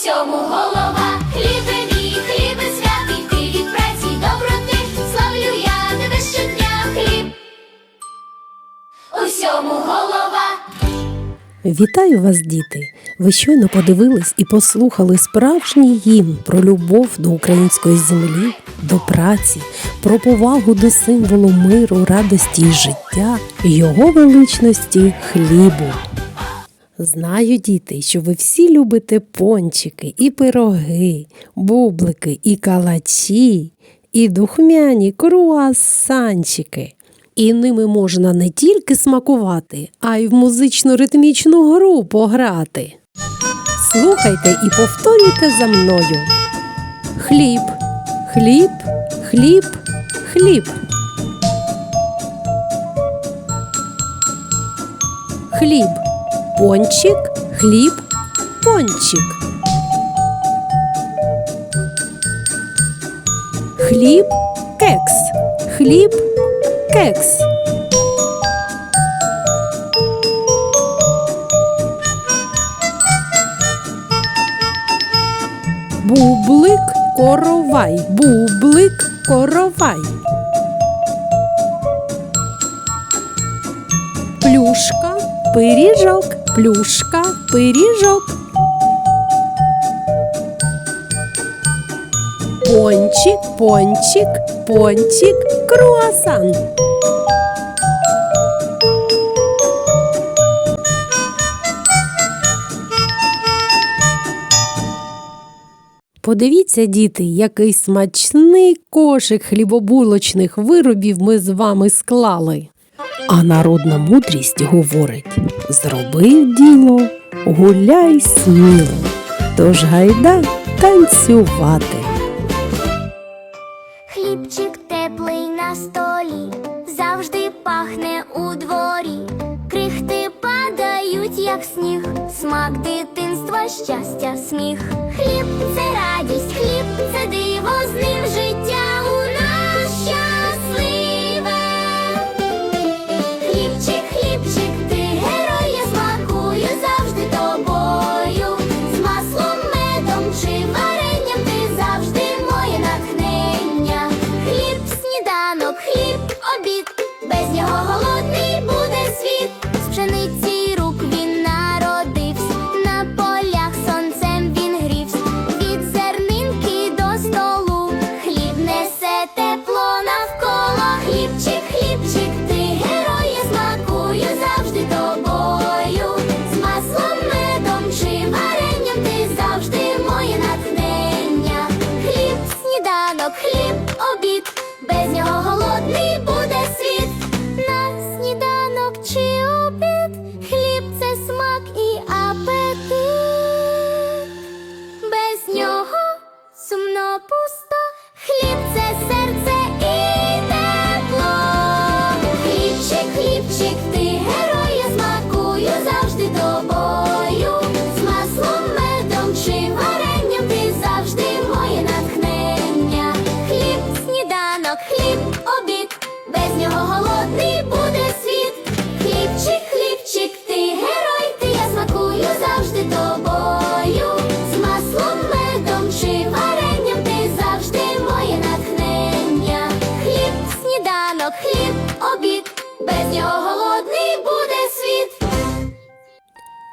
Усьому голова, хлібе мій, хлібе святий, ти від праці доброти, славлю я тебе щодня, хліб. Усьому голова. Вітаю вас, діти! Ви щойно подивились і послухали справжній гімн про любов до української землі, до праці, про повагу до символу миру, радості і життя, його величності хлібу. Знаю, діти, що ви всі любите пончики, і пироги, бублики, і калачі, і духмяні круасанчики. І ними можна не тільки смакувати, а й в музично-ритмічну гру пограти. Слухайте і повторюйте за мною. Хліб, хліб, хліб, хліб. Хліб, пончик, хліб, пончик. Хліб, кекс, хліб, кекс. Бублик, коровай, бублик, коровай. Плюшка, пиріжок, плюшка, пиріжок. Пончик, пончик, пончик, круасан. Подивіться, діти, який смачний кошик хлібобулочних виробів ми з вами склали. А народна мудрість говорить: зробив діло, гуляй сміло, тож гайда танцювати. Хлібчик теплий на столі, завжди пахне у дворі. Крихти падають, як сніг, смак дитинства, щастя, сміх. Хліб це радість,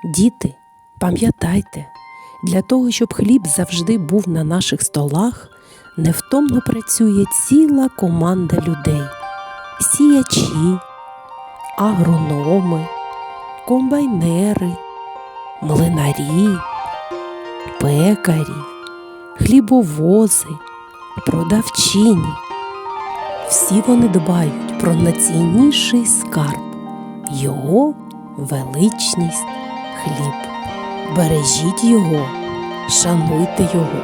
Діти, пам'ятайте, для того, щоб хліб завжди був на наших столах, невтомно працює ціла команда людей: сіячі, агрономи, комбайнери, млинарі, пекарі, хлібовози, продавчині. Всі вони дбають про найцінніший скарб його величність хліб. Бережіть його, шануйте його,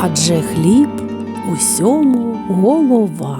адже хліб усьому голова.